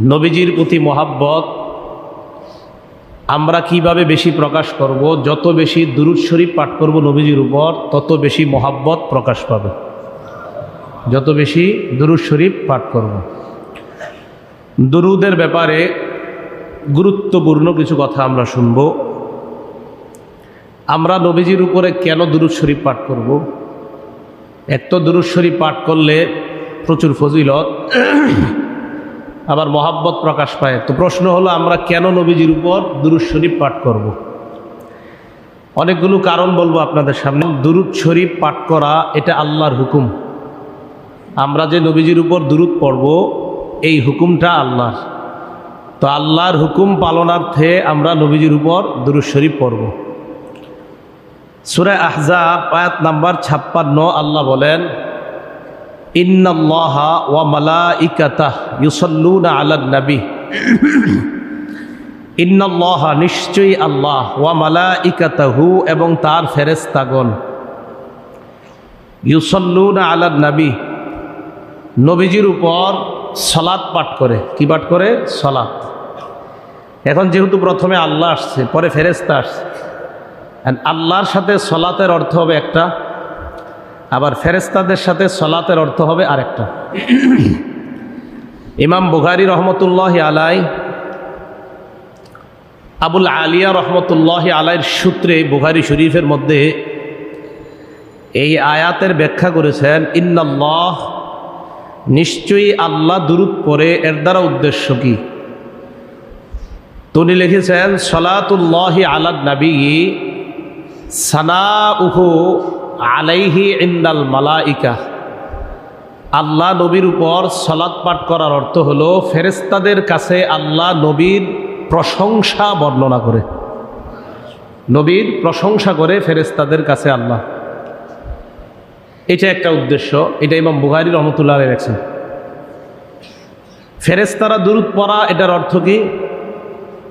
নবীজির প্রতি মহাব্বত, আমরা কীভাবে বেশি প্রকাশ করব, যত বেশি দুরুদ শরীফ পাঠ করব নবীজির উপর, তত বেশি মহাব্বত প্রকাশ পাবে। যত বেশি দুরুদ শরীফ পাঠ করব। দুরুদের ব্যাপারে গুরুত্বপূর্ণ কিছু কথা আমরা শুনব। আমরা নবীজির উপরে কেন দুরুদ শরীফ পাঠ করব? এক তো দুরুদ শরীফ পাঠ করলে প্রচুর ফজিলত। আবার মহাব্বত প্রকাশ পায়। তো প্রশ্ন হলো, আমরা কেন নবীজির উপর দুরুদ শরীফ পাঠ করব। অনেকগুলো কারণ বলব আপনাদের সামনে। দুরুদ শরীফ পাঠ করা, এটা আল্লাহর হুকুম। আমরা যে নবীজির উপর দুরুদ পড়ব, এই হুকুমটা আল্লাহর। তো আল্লাহর হুকুম পালনার্থে আমরা নবীজির উপর দুরুদ শরীফ পড়ব। সুরা আহজাব, আয়াত নাম্বার ছাপ্পান্ন, আল্লাহ বলেন ইন্নাল্লাহা ওয়া মালাইকাতাহ ইউসাল্লুনা আলান নবী। নিশ্চয়ই আল্লাহ এবং তার ফেরেশতাগণ। ইউসাল্লুনা আলান নবী। নবীজির উপর সলাৎ পাঠ করে। কি পাঠ করে? সলাৎ এখন যেহেতু প্রথমে আল্লাহ আসছে, পরে ফেরেস্তা আসছে। আল্লাহর সাথে সলাতের অর্থ হবে একটা আবার ফেরেস্তাদের সাথে সলাতের অর্থ হবে আরেকটা। ইমাম বুখারি রহমতুল্লাহ আলাই, আবুল আলিয়া রহমতুল্লাহ আলাইয়ের সূত্রে বুখারি শরীফের মধ্যে এই আয়াতের ব্যাখ্যা করেছেন, ইন্নাল্লাহ, নিশ্চয়ই আল্লাহ দুরুদ পরে এর দ্বারা উদ্দেশ্য কি? তিনি লিখেছেন, সলাতুল্লাহি আলাদ নবী সানা উহু আলাইহি ইন্দাল মালাইকা। আল্লাহ নবীর উপর সলাৎ পাঠ করার অর্থ হলো ফেরেস্তাদের কাছে আল্লাহ নবীর প্রশংসা বর্ণনা করে। নবীর প্রশংসা করে ফেরেস্তাদের কাছে আল্লাহ। এটা একটা উদ্দেশ্য, এটা ইমাম বুহারি রহমতুল্লাহ রেখেছেন ফেরেস্তারা দূরত পড়া, এটার অর্থ কি?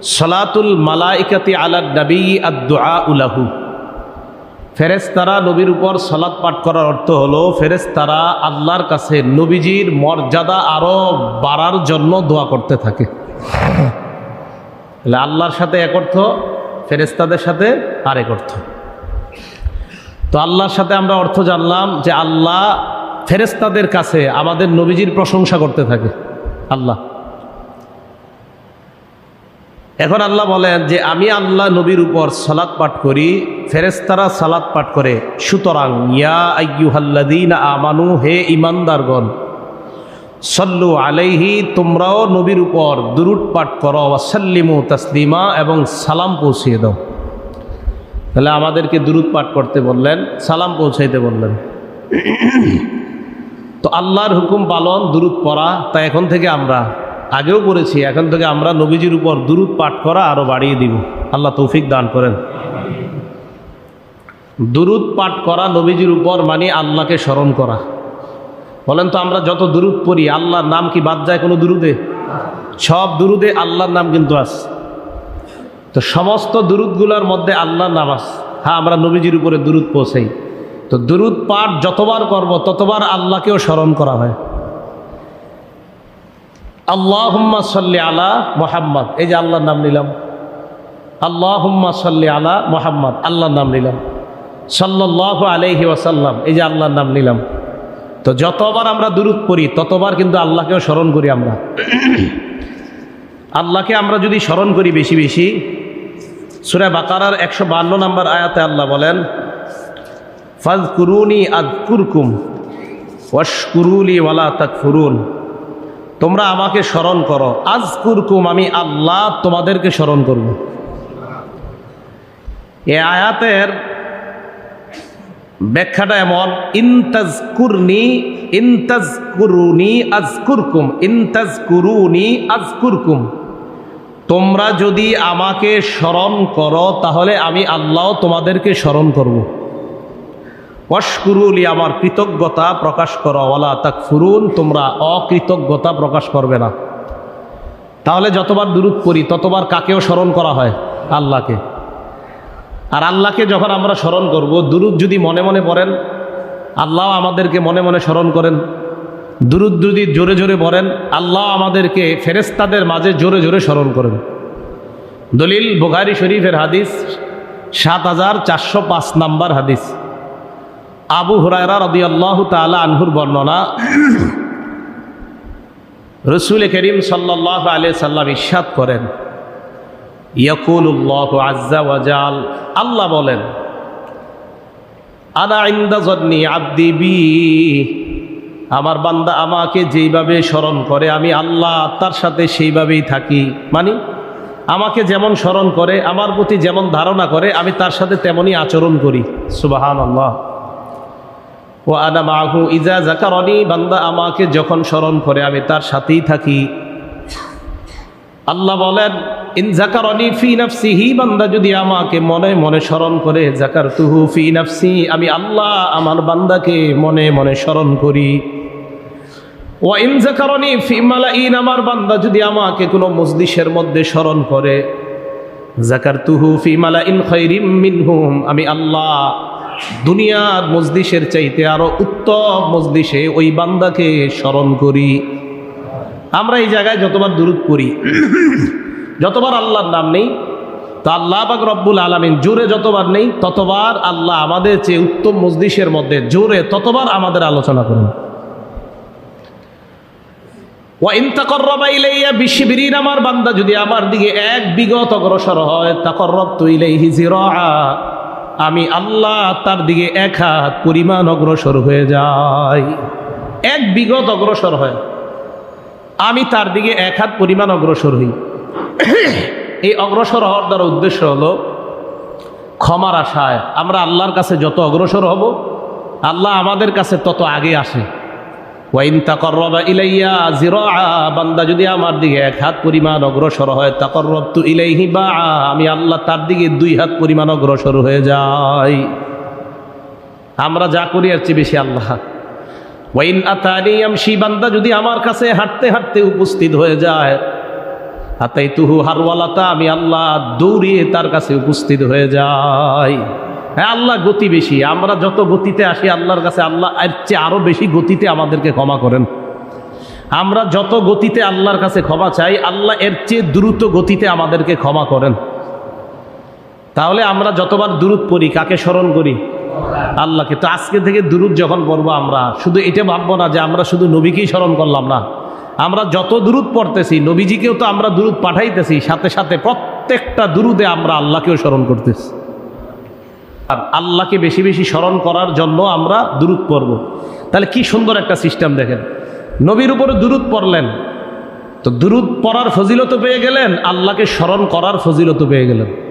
সলাতুল মালাইকাতি আলা নবী আদুআ উলাহু ফেরেস্তারা নবীর উপর সলাৎ পাঠ করার অর্থ হলো ফেরেস্তারা আল্লাহর কাছে নবীজির মর্যাদা আরও বাড়ার জন্য দোয়া করতে থাকে। তাহলে আল্লাহর সাথে এক অর্থ ফেরেস্তাদের সাথে আরেক অর্থ। তো আল্লাহর সাথে আমরা অর্থ জানলাম যে আল্লাহ ফেরেস্তাদের কাছে আমাদের নবীজির প্রশংসা করতে থাকে, আল্লাহ। এখন আল্লাহ বলেন যে আমি আল্লাহ নবীর উপর সালাত পাঠ করি ফেরেস্তারা সালাত পাঠ করে। সুতরাং, ইয়া আমানু, হে ইমানদারগণ সল্লু আলাইহি, তোমরাও নবীর উপর দুরুট পাঠ করো ওয়াসাল্লিমু তাসলিমা, এবং সালাম পৌঁছিয়ে দাও। তাহলে আমাদেরকে দুরুদ পাঠ করতে বললেন, সালাম পৌঁছাইতে বললেন। তো আল্লাহর হুকুম পালন, দুরুদ পড়া, তা এখন থেকে আমরা আগেও পড়েছি এখন থেকে আমরা নবীজির উপর দুরুদ পাঠ করা আরও বাড়িয়ে দিব। আল্লাহ তৌফিক দান করেন। দুরুদ পাঠ করা নবীজির উপর মানে আল্লাহকে স্মরণ করা। বলেন তো আমরা যত দুরুদ পড়ি, আল্লাহর নাম কি বাদ যায় কোনো দুরুদে? সব দুরুদে আল্লাহর নাম কিন্তু আছে তো সমস্ত দুরুদগুলোর মধ্যে আল্লাহর নাম আছে হ্যাঁ আমরা নবীজির উপরে দুরুদ পৌঁছাই। তো দুরুদ পাঠ যতবার করব, ততবার আল্লাহকেও স্মরণ করা হয়। আল্লাহ হুম্মা সাল্লি আলা মোহাম্মদ। এই যে আল্লাহর নাম নিলাম। আল্লাহ হুম্মা সাল্লি আলা মোহাম্মদ। আল্লাহর নাম নিলাম। সাল্লাহ আলহি ওয়াসাল্লাম। এই যে আল্লাহর নাম নিলাম। তো যতবার আমরা দূরত পড়ি, ততবার কিন্তু আল্লাহকেও স্মরণ করি আমরা। আল্লাহকে আমরা যদি স্মরণ করি বেশি বেশি, সুরে বাকারার একশো বান্ন নম্বর আয়াতে আল্লাহ বলেন ফাজ কুরুনি আদ কুরকুম ওয়াশ কুরুলি ওয়ালা তাক ফুরুন তোমরা আমাকে স্মরণ করো। আজ কুরকুম আমি আল্লাহ তোমাদেরকে স্মরণ করব। এ আয়াতের ব্যাখ্যাটা এমন ইন্তাজ কুরনি ইন্তাজ কুরুনি আজ কুরকুম ইন্তাজ কুরুনি আজ কুরকুম তোমরা যদি আমাকে স্মরণ করো, তাহলে আমি আল্লাহ তোমাদেরকে স্মরণ করব। অস্কুরুলি আমার কৃতজ্ঞতা প্রকাশ করো ওলা তাক ফুরুন তোমরা অকৃতজ্ঞতা প্রকাশ করবে না। তাহলে যতবার দূরত করি ততবার কাকেও স্মরণ করা হয়? আল্লাহকে। আর আল্লাহকে যখন আমরা স্মরণ করব, দুরুদ যদি মনে মনে পড়েন, আল্লাহ আমাদেরকে মনে মনে স্মরণ করেন। দুরুদ যদি জোরে জোরে পড়েন, আল্লাহ আমাদেরকে ফেরেস্তাদের মাঝে জোরে জোরে স্মরণ করেন। দলিল বুখারি শরীফের হাদিস, সাত হাজার চারশো পাঁচ নাম্বার হাদিস। আবু হুরায়রা রদি আল্লাহ তালা আনহুর বর্ণনা, রসুল করিম সাল্লাহ আলি সাল্লাম ইস্বাদ করেন ইয়াকুল্লাহ আজ্জা ওয়াজাল আল্লাহ বলেন, আনা ইন্দা জন্নি আব্দি বি, আমার বান্দা আমাকে যেইভাবে স্মরণ করে, আমি আল্লাহ তার সাথে সেইভাবেই থাকি। মানে আমাকে যেমন স্মরণ করে, আমার প্রতি যেমন ধারণা করে, আমি তার সাথে তেমনই আচরণ করি। সুবাহান আল্লাহ ও আনা মাহু ইজা জাকারনি বান্দা আমাকে যখন স্মরণ করে, আমি তার সাথেই থাকি। আল্লাহ বলেন, ইন জাকারনি ফি নাফসিহি বান্দা যদি আমাকে মনে মনে স্মরণ করে জাকার তুহু ফি নাফসি আমি আল্লাহ আমার বান্দাকে মনে মনে স্মরণ করি। ও ইন জাকারনি ফি মালাইন আমার বান্দা যদি আমাকে কোনো মজলিসের মধ্যে স্মরণ করে জাকার তুহু ফি মালাইন খৈরিম মিনহুম আমি আল্লাহ দুনিয়ার মজলিসের চাইতে আরও উত্তম মজলিসে ওই বান্দাকে স্মরণ করি। আমরা এই জায়গায় যতবার দূরত করি যতবার আল্লাহর নাম নেই, তো আল্লাহ বাক রব্বুল আলমিন জোরে যতবার নেই, ততবার আল্লাহ আমাদের চেয়ে উত্তম মজলিসের মধ্যে জোরে ততবার আমাদের আলোচনা করুন। আমার বান্দা যদি আমার দিকে এক বিগত অগ্রসর হয় তাকর তাকর্রব তুইলেই হিজিরা আমি আল্লাহ তার দিকে এক হাত পরিমাণ অগ্রসর হয়ে যাই। এক বিগত অগ্রসর হয়। আমি তার দিকে এক হাত পরিমাণ অগ্রসর হই। এই অগ্রসর হওয়ার দ্বারা উদ্দেশ্য হলো, ক্ষমার আশায় আমরা আল্লাহর কাছে যত অগ্রসর হব, আল্লাহ আমাদের কাছে তত আগে আসে। ওয়াইন বান্দা যদি আমার দিকে এক হাত পরিমাণ অগ্রসর হয় আমি আল্লাহ তার দিকে দুই হাত পরিমাণ অগ্রসর হয়ে আমরা যা করি আর চেয়ে বেশি আল্লাহ। ওয়াইন বান্দা যদি আমার কাছে হাঁটতে হাঁটতে উপস্থিত হয়ে যায় তুহু হারওয়ালাতা, আমি আল্লাহ দৌড়িয়ে তার কাছে উপস্থিত হয়ে যাই। হ্যাঁ আল্লাহ গতি বেশি। আমরা যত গতিতে আসি, আল্লাহর কাছে আল্লাহ এর চেয়ে আরও বেশি গতিতে আমাদেরকে ক্ষমা করেন। আমরা যত গতিতে আল্লাহর কাছে ক্ষমা চাই, আল্লাহ এর চেয়ে দ্রুত গতিতে আমাদেরকে ক্ষমা করেন। তাহলে আমরা যতবার দূরত পড়ি, কাকে স্মরণ করি? আল্লাহকে। তো আজকে থেকে দূরত যখন পড়ব আমরা, শুধু এটা ভাববো না যে আমরা শুধু নবীকেই স্মরণ করলাম না। আমরা যত দূরত পড়তেছি, নবীজিকেও তো আমরা দূরত পাঠাইতেছি, সাথে সাথে প্রত্যেকটা দূরদে আমরা আল্লাহকেও স্মরণ করতেছি। আল্লাহকে বেশি বেশি স্মরণ করার জন্য আমরা দূরত পড়ব। তাহলে কি সুন্দর একটা সিস্টেম দেখেন। নবীর উপরে দূরত পড়লেন। তো দূরত পড়ার ফজিলত পেয়ে গেলেন, আল্লাহকে স্মরণ করার ফজিলত পেয়ে গেলেন।